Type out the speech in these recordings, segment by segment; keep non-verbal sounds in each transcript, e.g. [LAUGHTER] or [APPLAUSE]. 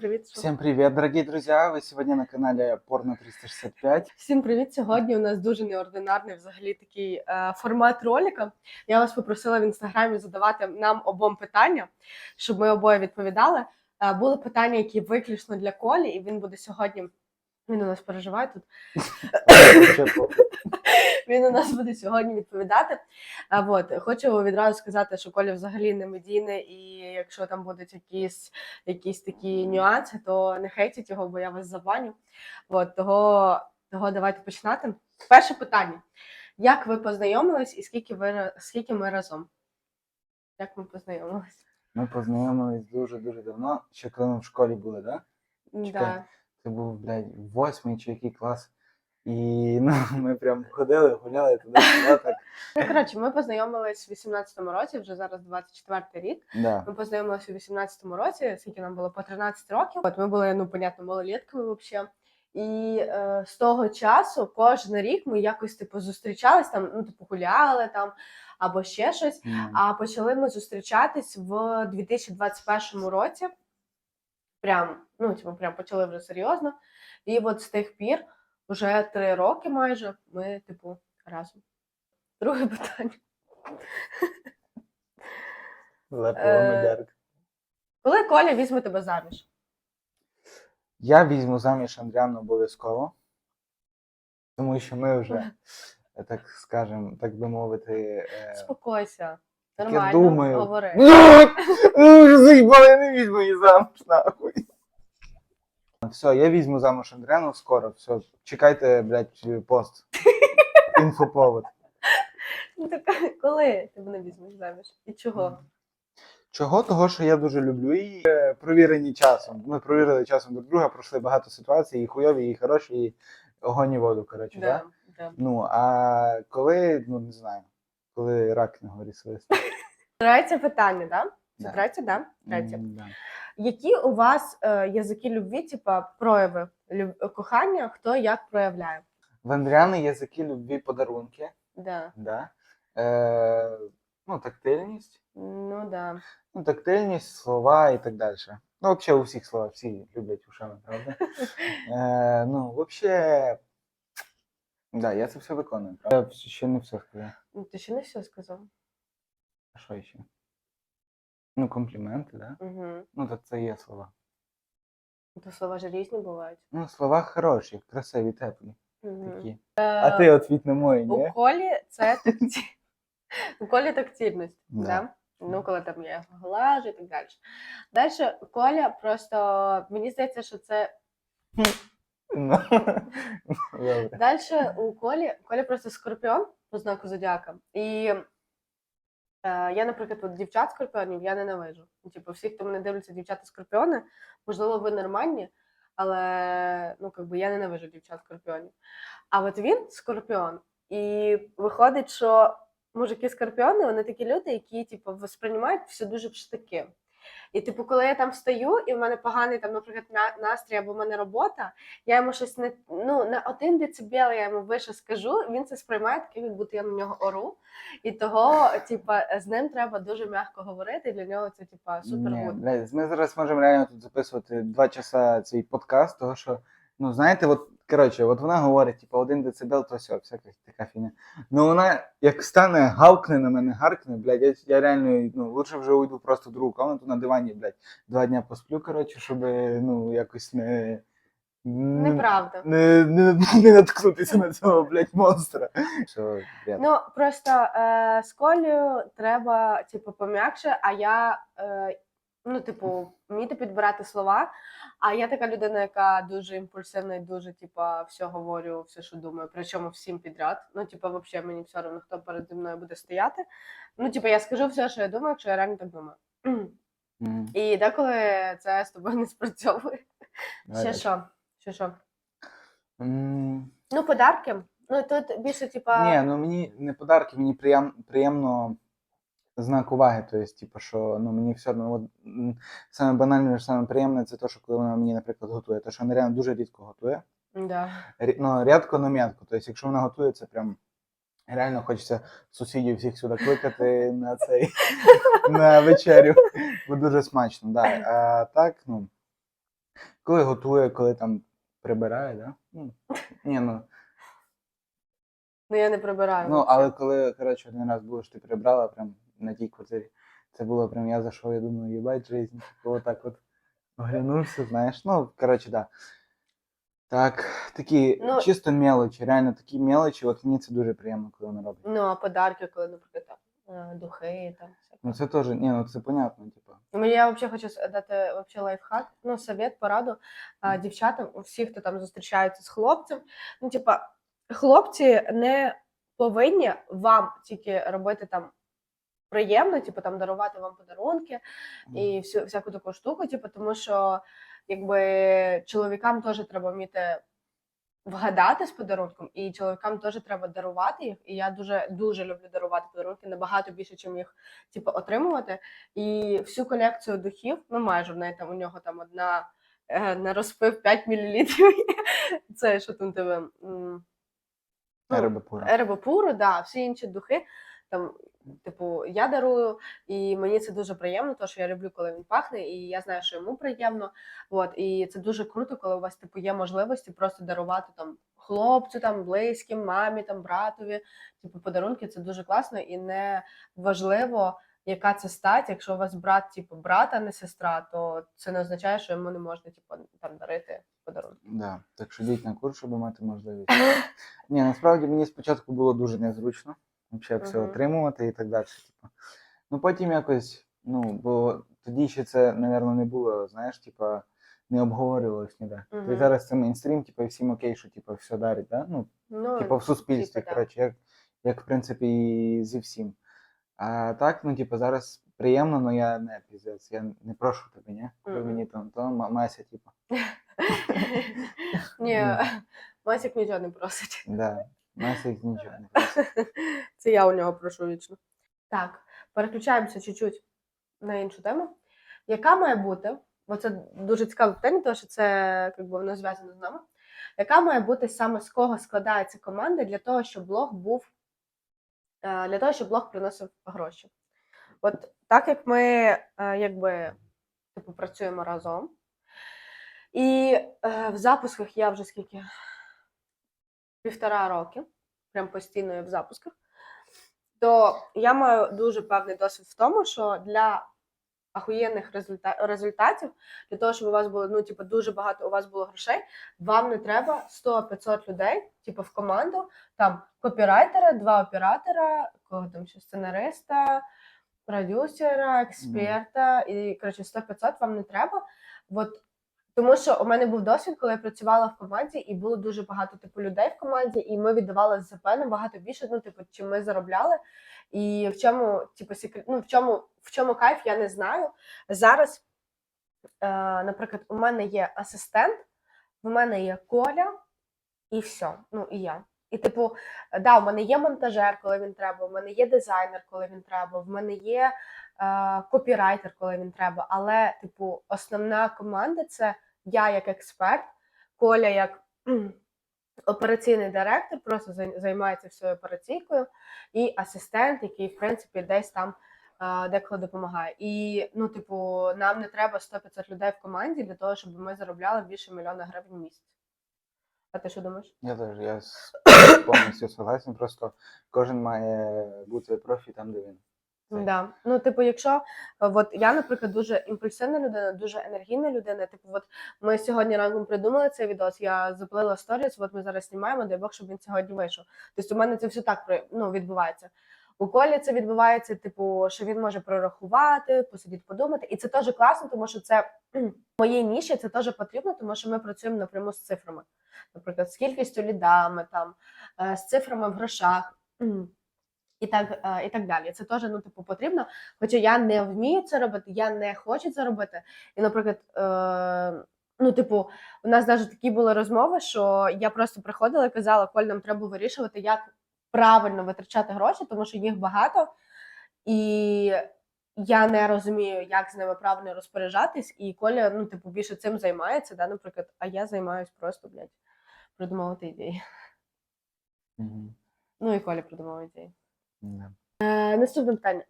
Привіт. всім привіт, дорогі друзі! Ви сьогодні на каналі Порно 365. Всім привіт! Сьогодні у нас дуже неординарний взагалі такий е, формат ролика. Я вас попросила в інстаграмі задавати нам обом питання, щоб ми обоє відповідали. Е, були питання, які виключно для Колі, і він буде сьогодні. Він у нас переживає тут. Він у нас буде сьогодні відповідати. А от хочу відразу сказати, що Коля взагалі не медійний, і якщо там будуть якісь, якісь такі нюанси, то не хейтіть його, бо я вас забаню. От того, того давайте починати. Перше питання: як ви познайомились і скільки ви скільки ми разом? Як ми познайомились? Ми познайомились дуже-дуже давно, ще коли ми в школі були, да? Чекай. Це був, блядь, восьмий чи який клас. І [LAUGHS] ну, ми прям ходили, гуляли туди-сюди, так. Ну, коротше, ми познайомились в 18-му році, вже зараз 24-й рік. Да. Ми познайомилися у 18-му році, скільки нам було по 13 років. От ми були, ну, понятно, малолітками взагалі. І е, з того часу кожен рік ми якось типу зустрічались там, ну, типу, гуляли там або ще щось. Ну, А почали ми зустрічатись в 2021 році. Прям, ну, типу, прям почали вже серйозно. І от з тих пір, вже три роки майже, ми, типу, разом. Друге [LAUGHS] питання. Е, медярка. Коли Коля візьме тебе заміж? Я візьму заміж Андріану обов'язково, тому що ми вже, так скажем, так би мовити. е, Спокойся. я Нормально думаю. говори. [LAUGHS] Ну, вже заїбали, я не візьму її замуж, нахуй. Все, я візьму замуж Андріану скоро. Все, чекайте, блядь, пост. [LAUGHS] Інфоповод. Ну, так, коли ти мене візьмеш заміж? І чого? Чого? Того, що я дуже люблю її. Е, Провірені часом. Ми провірили часом друг друга, пройшли багато ситуацій, і хуйові, і хороші, і огонь і воду, коротше, да? Да, да. Ну, а коли, ну не знаю, коли рак на горі свист. Третє питання, да? Це Да. третє, да? Третє. М, да. Які у вас е, язики любві, типа прояви люб... кохання, хто як проявляє? В Андріани язики любві подарунки. Да. Да? Е, ну, тактильність. Ну да. Ну, тактильність, слова і так далі. Ну, взагалі у всіх слова, всі люблять ушами, правда? [LAUGHS] Е, ну, взагалі, да, я це все виконую. правда? Я ще не все сказав. Ну, ти ще не все сказав. А що ще? Ну, компліменти, да? Угу. Ну, так це є слова. То слова ж різні бувають. Ну, слова хороші, красиві, теплі. Угу. Такі. А ти отвіт на мої, У колі це такті... [LAUGHS] у колі тактильність. Да. Да. Ну, коли там я його глажу і так далі. Далі Коля просто мені здається, що це Ну. [LAUGHS] Далі у Колі, Коля просто скорпіон по знаку зодіака. І е, я, наприклад, от дівчат скорпіонів я ненавижу. Ну, Типу, всі, хто мене дивляться, дівчата скорпіони, можливо, ви нормальні, але ну, как би, я ненавижу дівчат скорпіонів. А от він скорпіон, і виходить, що мужики скорпіони, вони такі люди, які типу, сприймають все дуже в штики. І, типу, коли я там стою, і в мене поганий там, наприклад, на- настрій або в мене робота, я йому щось не ну на один децибел я йому вище скажу, він це сприймає таким, як будто я на нього ору. І того, типа, з ним треба дуже м'яко говорити. І для нього це типа супер ми зараз можемо реально тут записувати два часа цей подкаст, того що, ну знаєте, от коротше, от вона говорить, типу, один децибел, то все, всяка така фігня. Ну вона як стане, гавкне на мене, гаркне, блядь, я, я реально ну, лучше вже уйду просто в другу комнату на дивані, блядь, два дня посплю, коротше, щоб ну якось не. не- Неправда. Не, не, [LAUGHS] не наткнутися на цього, блядь, монстра. Все, блядь. Ну просто е, з Колею треба, типу, пом'якше, а я. Е, Ну, типу, вміти підбирати слова. А я така людина, яка дуже імпульсивна і дуже, типа, все говорю, все, що думаю, причому всім підряд. Ну, типа, взагалі мені все одно, хто переді мною буде стояти. Ну, типа, я скажу все, що я думаю, якщо я реально так думаю. М, І деколи це з тобою не спрацьовує. Ще що? Ще що? М, Ну, подарки. Ну, тут більше, типа. Ні, ну мені не подарки, мені приєм, приємно знак уваги. Тобто, типу, що ну мені все одно, от, саме банальне, саме приємне, це те, що коли вона мені, наприклад, готує. Тому що вона реально дуже рідко готує. Да. Ну, рядко, но м'ятко. Тобто, якщо вона готує, це прям реально хочеться сусідів всіх сюди кликати на цей [LAUGHS] на вечерю. Бо дуже смачно. Да. А так, ну. коли готує, коли там прибирає, да? Ну, ні, ну, Ну я не прибираю. ну, але коли, коротше, один раз було, що ти прибрала прям на тій квартирі, це було прям, я зайшов, я думаю, їбать жизнь, типу, отак от оглянувся, знаєш, ну, коротше, да. Так, такі Ну- чисто мелочі, реально такі мелочі, от мені це дуже приємно, коли вони роблять. Ну, а подарки, коли, наприклад, там е, духи там. Ну це теж, ні, ну це понятно, типу. Ну, Я взагалі хочу дати вообще лайфхак, ну, совет, пораду а, дівчатам, всі, хто там зустрічається з хлопцем. Ну, типа, хлопці не повинні вам тільки робити там приємно, типу там дарувати вам подарунки і всю всяку таку штуку, типу, тому що якби чоловікам теж треба вміти вгадати з подарунком, і чоловікам теж треба дарувати їх. І я дуже дуже люблю дарувати подарунки набагато більше, чим їх типу, отримувати. І всю колекцію духів, ну майже в неї там у нього там одна е, на розпив 5 мл. [LAUGHS] Це що там тебе? ну, Ереба пура. Еребо Пуро, да, всі інші духи. Там, типу, я дарую, і мені це дуже приємно, тому що я люблю, коли він пахне, і я знаю, що йому приємно. От, і це дуже круто, коли у вас типу, є можливості просто дарувати там хлопцю, там, близьким, мамі, там, братові. Типу, подарунки це дуже класно і не важливо, яка це стать. Якщо у вас брат, типу, брат, а не сестра, то це не означає, що йому не можна типу, там дарити подарунки. Да. Так що йдіть на курс, щоб мати можливість. Ні, насправді мені спочатку було дуже незручно взагалі все Мгм. отримувати і так далі. Типу. Ну потім якось, ну, бо тоді ще це, напевно, не було, знаєш, типа, не обговорювалось ніде. Мгм. Ти зараз це мейнстрім, типу, і всім окей, що типу, все дарить, да? Ну, Ну, типу, в суспільстві, типу, да. коротше, як, як в принципі і зі всім. А так, ну, типу, зараз приємно, але я не піздець, я не прошу тебе, ні? Ви Мгм. мені там, то ма- Мася, типу. [LAUGHS] Ні, [LAUGHS] Ну. Масік нічого не просить. Да. Мася їх нічого не просить. Це я у нього прошу вічно. Так, переключаємося чуть-чуть на іншу тему. Яка має бути, бо це дуже цікаве питання, тому що це якби, воно зв'язано з нами. Яка має бути саме з кого складається команда для того, щоб блог був е, для того, щоб блог приносив гроші? От так як ми е, якби типу, працюємо разом, і е, в запусках я вже скільки півтора роки, прям постійно я в запусках, то я маю дуже певний досвід в тому, що для ахуєнних результа- результатів, для того, щоб у вас було ну, типу, дуже багато у вас було грошей, вам не треба 100-500 людей, типу, в команду, там копірайтера, два оператора, кого там ще сценариста, продюсера, експерта, і коротше 100-500 вам не треба. От тому що у мене був досвід, коли я працювала в команді, і було дуже багато типу людей в команді, і ми віддавали ЗП набагато більше, ну, типу, чим ми заробляли. І в чому, типу, секрет, ну, в чому, в чому кайф, я не знаю. Зараз, е, наприклад, у мене є асистент, в мене є Коля, і все. Ну, і я. І, типу, да, у мене є монтажер, коли він треба, у мене є дизайнер, коли він треба, в мене є копірайтер, коли він треба. Але, типу, основна команда це я як експерт, Коля як операційний директор, просто займається всією операційкою, і асистент, який, в принципі, десь там е, деколи допомагає. І, ну, типу, нам не треба 100-500 людей в команді для того, щоб ми заробляли більше мільйона гривень в місяць. А ти що думаєш? Я теж я [COUGHS] повністю согласен, просто кожен має бути профі там, де він. Да. Ну, типу, якщо е, от я, наприклад, дуже імпульсивна людина, дуже енергійна людина. Типу, от ми сьогодні ранком придумали цей відос. Я заплила сторіс, от ми зараз знімаємо, дай Бог, щоб він сьогодні вийшов. Тобто, у мене це все так ну, відбувається. У Колі це відбувається, типу, що він може прорахувати, посидіти, подумати. І це теж класно, тому що це [CLEARS THROAT] моїй ніші це теж потрібно, тому що ми працюємо напряму з цифрами. Наприклад, з кількістю лідами, там, е, з цифрами в грошах. І так, е, і так далі. Це теж ну, типу, потрібно. Хоча я не вмію це робити, я не хочу це робити. І, наприклад, е, ну, типу, у нас навіть такі були розмови, що я просто приходила і казала, Коль, нам треба вирішувати, як правильно витрачати гроші, тому що їх багато, і я не розумію, як з ними правильно розпоряджатись. І Коля, ну, типу, більше цим займається, да, наприклад, а я займаюсь просто, блядь, придумувати ідеї. Мгм. Ну і Коля придумав ідеї. Да. Е, наступне питання.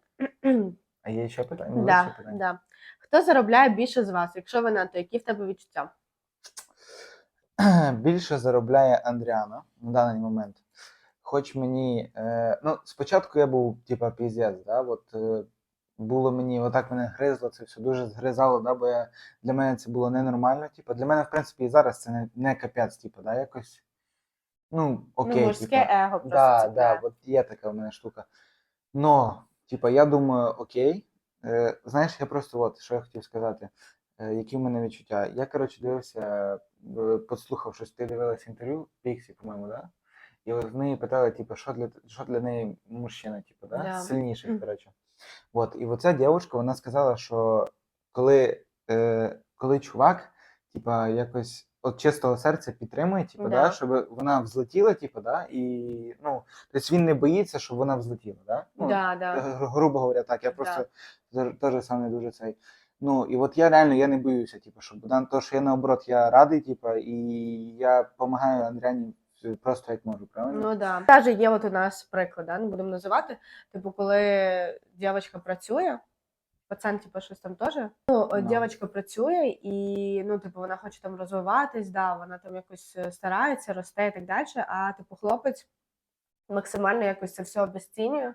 А є ще питання? Да, ще питання? да. Хто заробляє більше з вас? Якщо ви на то, які в тебе відчуття? [CLEARS THROAT] більше заробляє Андріана на даний момент. Хоч мені. Е, ну, спочатку я був, типа, піздець, да, от е, було мені, отак мене гризло, це все дуже згризало, да, бо я, для мене це було ненормально. Типа, для мене, в принципі, і зараз це не, не капець, типа, да, якось. Ну, окей. ну, мужське типа. его просто Да, цепляє. да, от є така в мене штука. Но, типа, я думаю, окей. Е, знаєш, я просто от, що я хотів сказати, е, які в мене відчуття. Я, коротше, дивився, е, послухав щось, ти дивилась інтерв'ю Піксі, по-моєму, да? І от в неї питали, типу, що для, що для неї мужчина, типу, да? Да. Сильніший, коротше. От, і оця дівчинка, вона сказала, що коли, е, коли чувак, типа, якось от чистого серця підтримує, типу, да. Да. щоб вона взлетіла, типу, да, і ну, тобто він не боїться, щоб вона взлетіла, да? Ну, Да, да. грубо говоря, так. Я просто да. теж сам не дуже цей. Ну, і от я реально я не боюся, типу, щоб да, то, що я наоборот, я радий, типу, і я допомагаю Андріані е, просто як можу, правильно? Ну да. Каже, є от у нас приклад, да, не будемо називати. Типу, коли дівчинка працює, пацан, типу, щось там теж. Ну, Ну. дівчинка працює, і ну, типу, вона хоче там розвиватись, да, вона там якось е, старається, росте і так далі. А типу, хлопець максимально якось це все обесцінює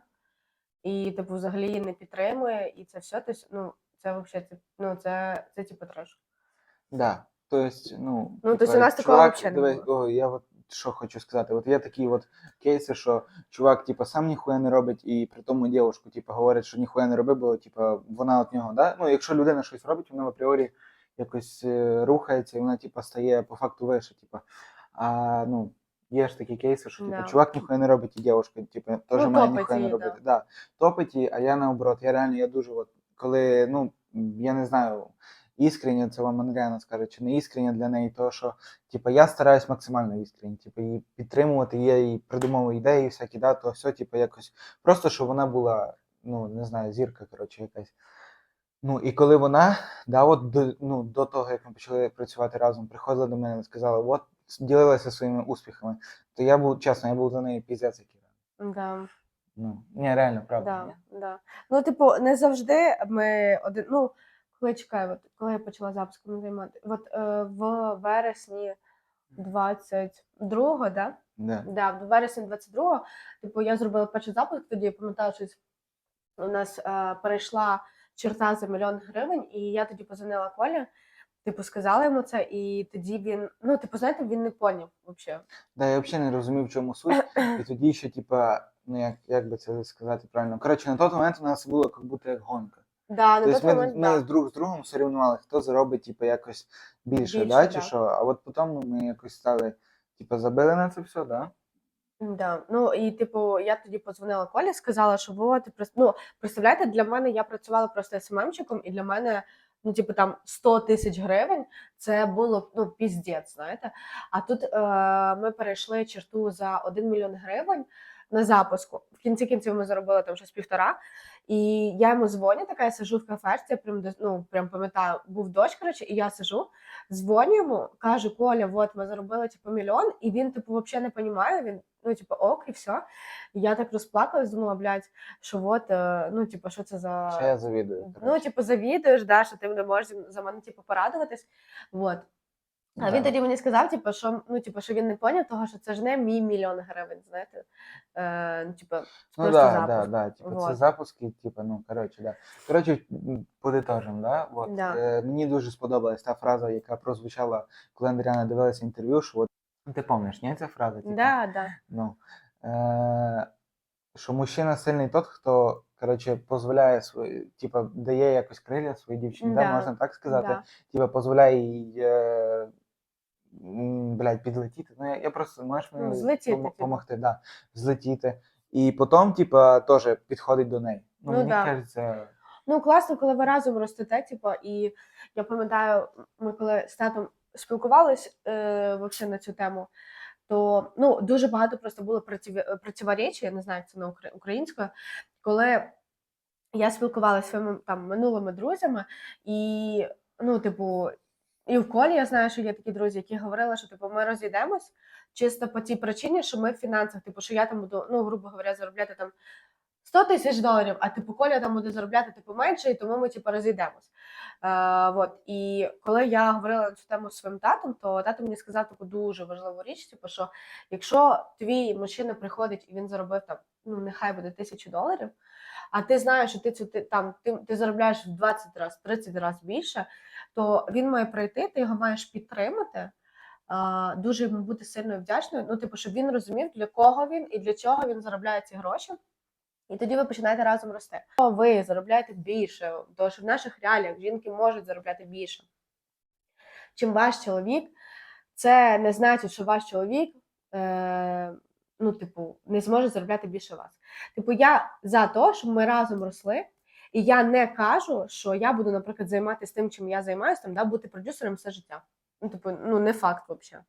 і, типу, взагалі її не підтримує, і це все. Тобто, ну, це взагалі, ну, це, це типу треш. Да. То есть, ну, Ну, то есть у нас такого вообще не дивись, о, я от що хочу сказати. От є такі от кейси, що чувак, типа, сам ніхуя не робить, і при тому дівчинку, типа, говорить, що ніхуя не роби, бо типа, вона от нього, да? Ну, якщо людина щось робить, вона в апріорі якось е, рухається, і вона, типа, стає по факту вище, типа. А ну, є ж такі кейси, що типа, Да. чувак ніхуя не робить, і дівчинка, типа, теж Ну, має ніхуя не робити. да. Да. Топить її, а я наоборот, я реально, я дуже от, коли, ну, я не знаю, іскренне це вам Андріана скаже, чи не іскренне для неї, то що типу, я стараюсь максимально іскренне, типу, її підтримувати, я їй придумав ідеї всякі, да, то все, типу, якось просто, щоб вона була, ну, не знаю, зірка, коротше, якась. Ну, і коли вона, да, от до, ну, до того, як ми почали працювати разом, приходила до мене і сказала, от, ділилася своїми успіхами, то я був, чесно, я був за неї піздець який. Да. Ну, ні, реально, правда. Да, да. Ну, типу, не завжди ми один. Ну, коли чекаю, от, коли я почала запуском займати, от е, в вересні 22-го, да? Да. Да, в вересні 22-го, типу, я зробила перший запуск, тоді я пам'ятаю, що у нас е, перейшла черта за мільйон гривень, і я тоді позвонила Колі, типу, сказала йому це, і тоді він, ну, типу, знаєте, він не поняв взагалі. Да, я взагалі не розумів, в чому суть. І тоді ще, типа, ну як, як би це сказати правильно. Коротше, на той момент у нас було як будто як гонка. Да, на Тобто той ми, момент, ми да. друг з другом соревнували, хто заробить, типу, якось більше, Більше, да, чи да. що? А от потім ми якось стали, типу, забили на це все, да? Да. Ну і типу, я тоді подзвонила Колі, сказала, що от, ну, представляєте, для мене я працювала просто СММщиком, і для мене, ну, типу, там 100 тисяч гривень це було ну, піздець, знаєте. А тут е, ми перейшли черту за 1 мільйон гривень на запуску. В кінці кінців ми заробили там щось півтора. І я йому дзвоню, така я сижу в кафешці, я прям ну, прям пам'ятаю, був дощ, коротше, і я сижу, дзвоню йому, кажу, Коля, от ми заробили типу мільйон, і він, типу, взагалі не розуміє, він, ну, типу, ок, і все. І я так розплакалась, думала, блядь, що от, е, ну, типу, що це за. Ще я завідую. Ну, типу, завідуєш, да, що ти не можеш за мене типу, порадуватись. Вот. А він тоді мені сказав, типу, що, ну, типу, що він не поняв того, що це ж не мій мільйон гривень, знаєте. Е, ну, типу, це Ну да, запуск. да, да. Типу, це запуски, типу, ну, коротше, да. Коротше, подитожимо, да? От, Да. Е, мені дуже сподобалась та фраза, яка прозвучала, коли Андріана дивилася інтерв'ю, що от, ну, ти пам'ятаєш, ні, ця фраза? Типу, Да, да. Ну, е, що мужчина сильний тот, хто, коротше, дозволяє свої, типу, дає якось крилля своїй дівчині, да. Да, можна так сказати? Да. Типа, дозволяє їй, е, блядь, підлетіти. Ну, я, я просто, можеш мені Ну, злетіти, помо- типу. помогти, да, злетіти. І потім, типа, теж підходить до неї. Ну, Ну, мені да. кажеться, Ну, класно, коли ви разом ростете, типу, і я пам'ятаю, ми коли з татом спілкувались е, вообще на цю тему, то ну, дуже багато просто було против- я не знаю, як це на укра- українською, коли я спілкувалася зі своїми там минулими друзями, і ну, типу, і в колі я знаю, що є такі друзі, які говорили, що типу, ми розійдемось чисто по тій причині, що ми в фінансах, типу, що я там буду, ну, грубо говоря, заробляти там 100 тисяч доларів, а типу Коля там буде заробляти типу менше, і тому ми типу розійдемось. Е, вот. І коли я говорила цю тему з своїм татом, то тато мені сказав таку дуже важливу річ: типу, що якщо твій мужчина приходить і він заробив там, ну нехай буде тисячу доларів, а ти знаєш, що ти цю ти там ти, ти заробляєш в 20 разів, 30 разів більше, то він має прийти, ти його маєш підтримати. Дуже йому бути сильно вдячною. Ну, типу, щоб він розумів, для кого він і для чого він заробляє ці гроші. І тоді ви починаєте разом рости. Ви заробляєте більше, тому що в наших реаліях жінки можуть заробляти більше, чим ваш чоловік, це не значить, що ваш чоловік е, ну, типу, не зможе заробляти більше вас. Типу, я за те, щоб ми разом росли, і я не кажу, що я буду, наприклад, займатися тим, чим я займаюся, там, да, бути продюсером все життя. Ну, типу, ну не факт взагалі.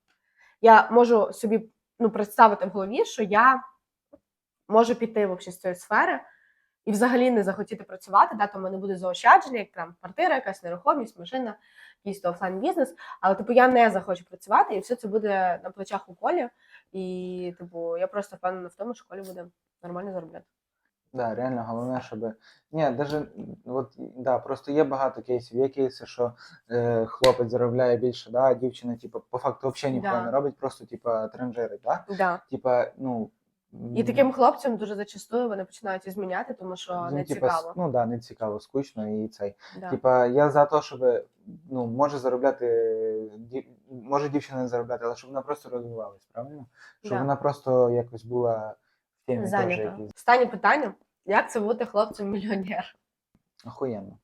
Я можу собі ну, представити в голові, що я можу піти вообще з цієї сфери і взагалі не захотіти працювати, да, то в мене буде заощадження, як там квартира, якась нерухомість, машина, якийсь офлайн бізнес. Але типу я не захочу працювати, і все це буде на плечах у колі. І типу, я просто впевнена в тому, що колі буде нормально заробляти. Да, реально головне, щоб. Ні, даже от да, просто є багато кейсів. Є кейси, що е, хлопець заробляє більше, да, а дівчина, типу, по факту взагалі ніхто Да. не робить, просто типа транжирить, да? Да. Типа, ну. І таким хлопцям дуже зачастую вони починають зміняти, тому що ну, не типа, цікаво. Ну да, не цікаво, скучно і цей. Да. Типа, я за те, щоб ну, може заробляти, може дівчина не заробляти, але щоб вона просто розвивалась, правильно? Щоб Да. вона просто якось була в темі теж якісь. Останнє питання: як це бути хлопцем-мільйонером? Охуєнно.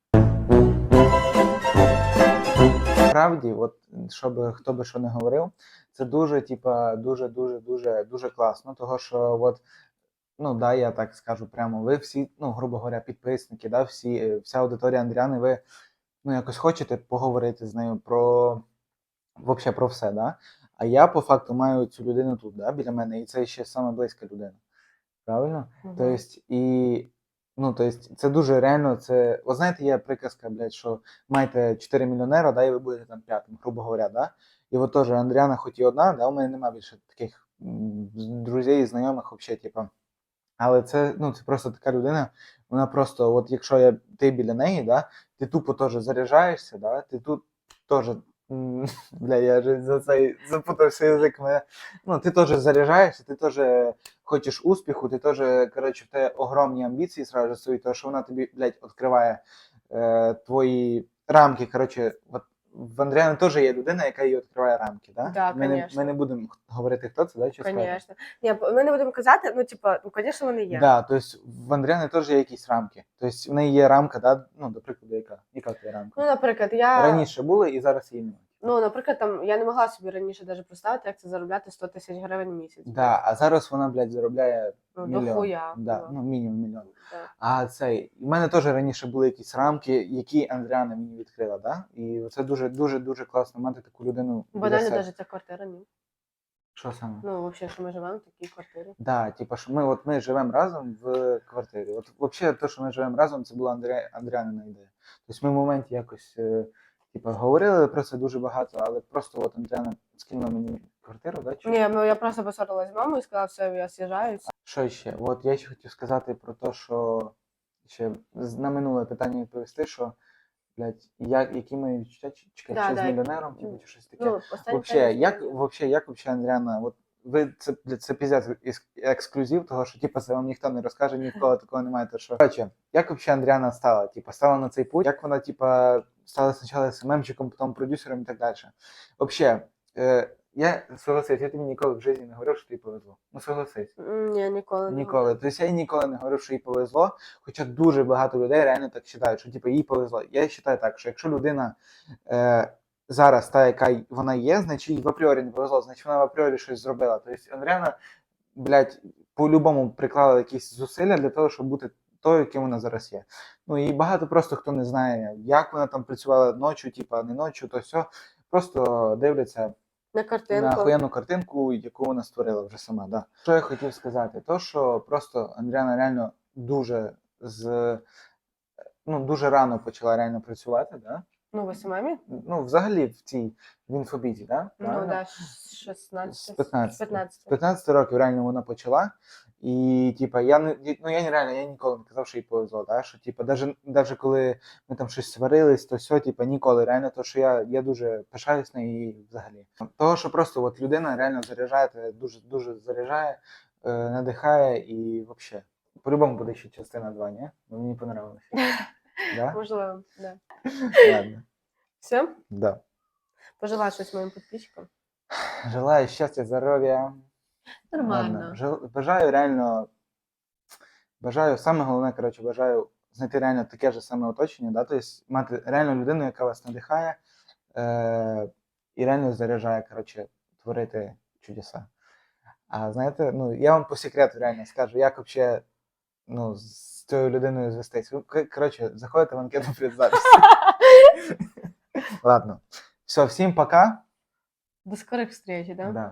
Справді, от щоб хто би що не говорив, це дуже, типа, дуже, дуже, дуже, дуже класно. Того, що от, ну да, я так скажу прямо, ви всі, ну, грубо говоря, підписники, да, всі, е, вся аудиторія Андріани, ви ну, якось хочете поговорити з нею про вообще про все, да? А я по факту маю цю людину тут, да, біля мене, і це ще саме близька людина. Правильно? Мгм. То есть, і, ну, то есть, це дуже реально, це, ви знаєте, є приказка, блядь, що маєте 4 мільйонера, да, і ви будете там п'ятим, грубо говоря, да? І от теж Андріана хоч і одна, да, у мене немає більше таких друзей, знайомих, взагалі, типа. Але це, ну, це просто така людина, вона просто, от якщо я, ти біля неї, да, ти тупо теж заряджаєшся, да, ти тут теж, [LAUGHS] бля, я вже за цей запутався язик мене. Ну, ти теж заряджаєшся, ти теж хочеш успіху, ти теж, коротше, в тебе огромні амбіції сразу свої, тому що вона тобі, блядь, відкриває е, твої рамки. Коротше, от в Андріани теж є людина, яка їй відкриває рамки, да? Да, ми, не, ми не будемо говорити, хто це, да, чи. Ні, ми не будемо казати, ну, типу, ну, звісно, вони є. Да, то есть в Андріани теж є якісь рамки. Тобто в неї є рамка, да, ну, до прикладу, яка? Яка твоя рамка? Ну, наприклад, я Раніше були і зараз її немає. Ну, наприклад, там я не могла собі раніше навіть представити, як це заробляти 100 тисяч гривень в місяць. Да, а зараз вона, блядь, заробляє ну, мільйон. дохуя. Да, ну, ну, мінімум мільйон. да. А цей, у мене теж раніше були якісь рамки, які Андріана мені відкрила, да? І це дуже, дуже, дуже класно мати таку людину. біля Банально себе. навіть ця квартира, ні. Що саме? Ну, взагалі, що ми живемо в такій квартирі. Да, типа, що ми, от ми живемо разом в квартирі. От взагалі, те, що ми живемо разом, це була Андрія, Андріанина ідея. Тобто ми в моменті якось е, типа, говорили про це дуже багато, але просто от Андріана скинула мені квартиру, да? Чи? Ні, ну, я просто посварилась з мамою і сказала, все, я з'їжджаю. Що ще? От я ще хотів сказати про те, що ще на минуле питання відповісти, що блядь, як, які мої відчуття чи- чекай, Да, чи да. з мільйонером, типу, чи щось таке. Ну, Вообще, як, вообще, як вообще, Андріана, от ви це, блядь, це піздець ексклюзив, того що типу, це вам ніхто не розкаже, ні в кого такого немає. То що короче, як вообще Андріана стала? Типа стала на цей путь? Як вона, типа, стала спочатку СММчиком, потім продюсером і так далі. Вообще, е, я согласись, я тобі ніколи в житті не говорив, що тобі повезло. Ну согласись. Ні, ніколи. не Ніколи. Тобто я їй ніколи не говорив, що їй повезло. Хоча дуже багато людей реально так вважають, що типу, їй повезло. Я вважаю так, що якщо людина е, зараз та, яка вона є, значить їй в апріорі не повезло, значить вона в апріорі щось зробила. Тобто Андріана, блядь, по-любому приклала якісь зусилля для того, щоб бути тою, яким вона зараз є. Ну і багато просто хто не знає, як вона там працювала ночі, типа не ночі, то все. Просто дивляться На картинку. на охуєнну картинку, яку вона створила вже сама. Да. Що я хотів сказати? То, що просто Андріана реально дуже з ну, дуже рано почала реально працювати, да? Ну, ви самі? Ну, взагалі в цій в інфобіті, да? Ну, да, з 16. З 15. 15. З 15 років реально вона почала. І, типа, я не ну я не реально, я ніколи не казав, що їй повезло, да? що типа, даже, даже коли ми там щось сварились, то все, типа, ніколи. Реально, то що я, я дуже пишаюсь на її взагалі. Того, що просто от людина реально заряджає, тебе, дуже дуже заряджає, е, надихає і взагалі. По-любому буде ще частина 2, ні? Мені понравилося. [LAUGHS] Да? Можливо, да. Ладно. Все? Да. Пожелай щось моїм підписчикам. Желаю щастя, здоров'я. Ладно. Жел- Бажаю реально. Бажаю, саме головне, коротше, бажаю знайти реально таке ж саме оточення, да? тобто мати реально людину, яка вас надихає е- і реально заряджає, коротше, творити чудеса. А знаєте, ну я вам по секрету реально скажу, як взагалі ну, з цією людиною звестись. Ви, коротше, заходите в анкету предзаписі. [LAUGHS] Ладно. Все, всім пока. До скорих встреч, да? Да.